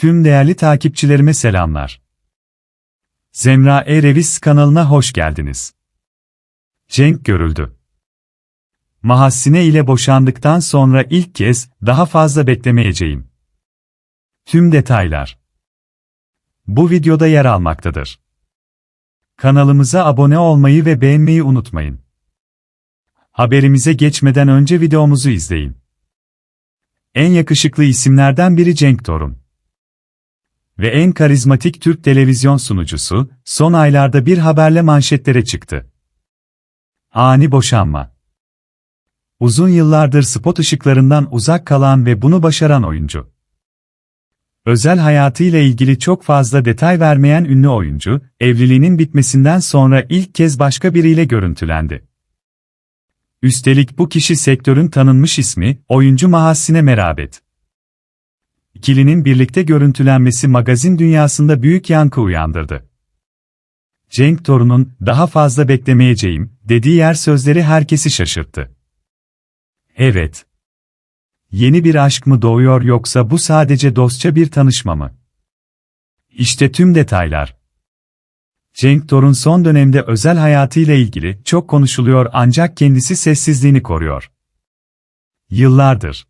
Tüm değerli takipçilerime selamlar. Zemra E-Revis kanalına hoş geldiniz. Cenk görüldü. Mahassine ile boşandıktan sonra ilk kez daha fazla beklemeyeceğim. Tüm detaylar bu videoda yer almaktadır. Kanalımıza abone olmayı ve beğenmeyi unutmayın. Haberimize geçmeden önce videomuzu izleyin. En yakışıklı isimlerden biri Cenk Torun. Ve en karizmatik Türk televizyon sunucusu, son aylarda bir haberle manşetlere çıktı. Ani boşanma. Uzun yıllardır spot ışıklarından uzak kalan ve bunu başaran oyuncu. Özel hayatıyla ilgili çok fazla detay vermeyen ünlü oyuncu, evliliğinin bitmesinden sonra ilk kez başka biriyle görüntülendi. Üstelik bu kişi sektörün tanınmış ismi, oyuncu Mahassine Merabet. İkilinin birlikte görüntülenmesi magazin dünyasında büyük yankı uyandırdı. Cenk Torun'un, daha fazla beklemeyeceğim, dediği yer sözleri herkesi şaşırttı. Evet. Yeni bir aşk mı doğuyor yoksa bu sadece dostça bir tanışma mı? İşte tüm detaylar. Cenk Torun son dönemde özel hayatıyla ilgili çok konuşuluyor ancak kendisi sessizliğini koruyor. Yıllardır.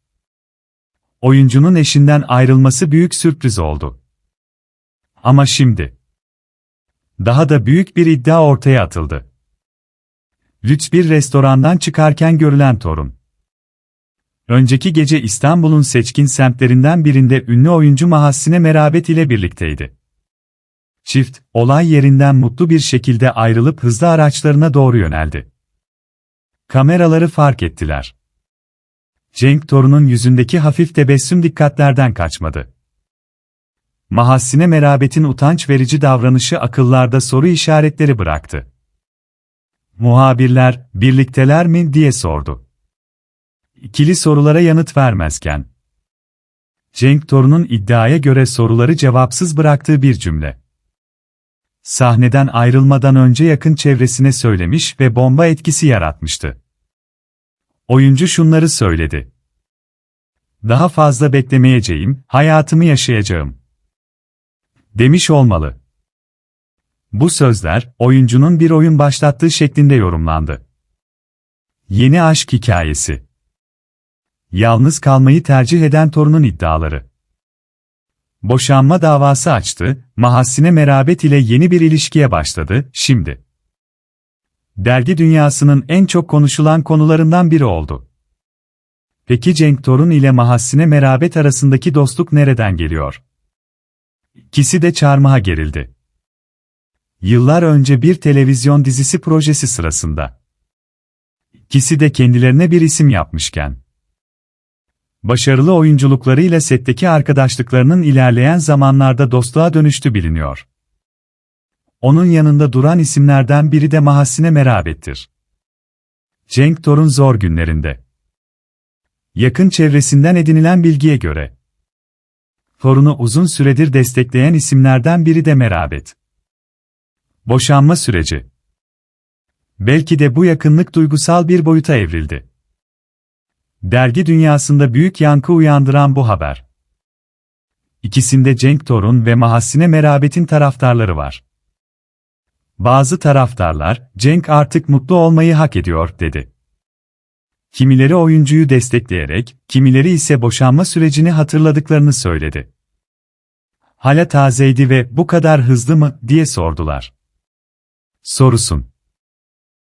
Oyuncunun eşinden ayrılması büyük sürpriz oldu. Ama şimdi. Daha da büyük bir iddia ortaya atıldı. Lüks bir restorandan çıkarken görülen Torun. Önceki gece İstanbul'un seçkin semtlerinden birinde ünlü oyuncu Mahassine Merabet ile birlikteydi. Çift, olay yerinden mutlu bir şekilde ayrılıp hızlı araçlarına doğru yöneldi. Kameraları fark ettiler. Cenk Torun'un yüzündeki hafif tebessüm dikkatlerden kaçmadı. Mahassine Merabet'in utanç verici davranışı akıllarda soru işaretleri bıraktı. Muhabirler, birlikteler mi diye sordu. İkili sorulara yanıt vermezken. Cenk Torun'un iddiaya göre soruları cevapsız bıraktığı bir cümle. Sahneden ayrılmadan önce yakın çevresine söylemiş ve bomba etkisi yaratmıştı. Oyuncu şunları söyledi. Daha fazla beklemeyeceğim, hayatımı yaşayacağım. Demiş olmalı. Bu sözler, oyuncunun bir oyun başlattığı şeklinde yorumlandı. Yeni aşk hikayesi. Yalnız kalmayı tercih eden torunun iddiaları. Boşanma davası açtı, Mahassine Merabet ile yeni bir ilişkiye başladı, şimdi. Dergi dünyasının en çok konuşulan konularından biri oldu. Peki Cenk Torun ile Mahassine Merabet arasındaki dostluk nereden geliyor? İkisi de çarmıha gerildi. Yıllar önce bir televizyon dizisi projesi sırasında. İkisi de kendilerine bir isim yapmışken. Başarılı oyunculuklarıyla setteki arkadaşlıklarının ilerleyen zamanlarda dostluğa dönüştü biliniyor. Onun yanında duran isimlerden biri de Mahassine Merabet'tir. Cenk Torun zor günlerinde. Yakın çevresinden edinilen bilgiye göre. Torunu uzun süredir destekleyen isimlerden biri de Merabet. Boşanma süreci. Belki de bu yakınlık duygusal bir boyuta evrildi. Dergi dünyasında büyük yankı uyandıran bu haber. İkisinde Cenk Torun ve Mahassine Merabet'in taraftarları var. Bazı taraftarlar, Cenk artık mutlu olmayı hak ediyor, dedi. Kimileri oyuncuyu destekleyerek, kimileri ise boşanma sürecini hatırladıklarını söyledi. Hala tazeydi ve bu kadar hızlı mı, diye sordular. Sorusun.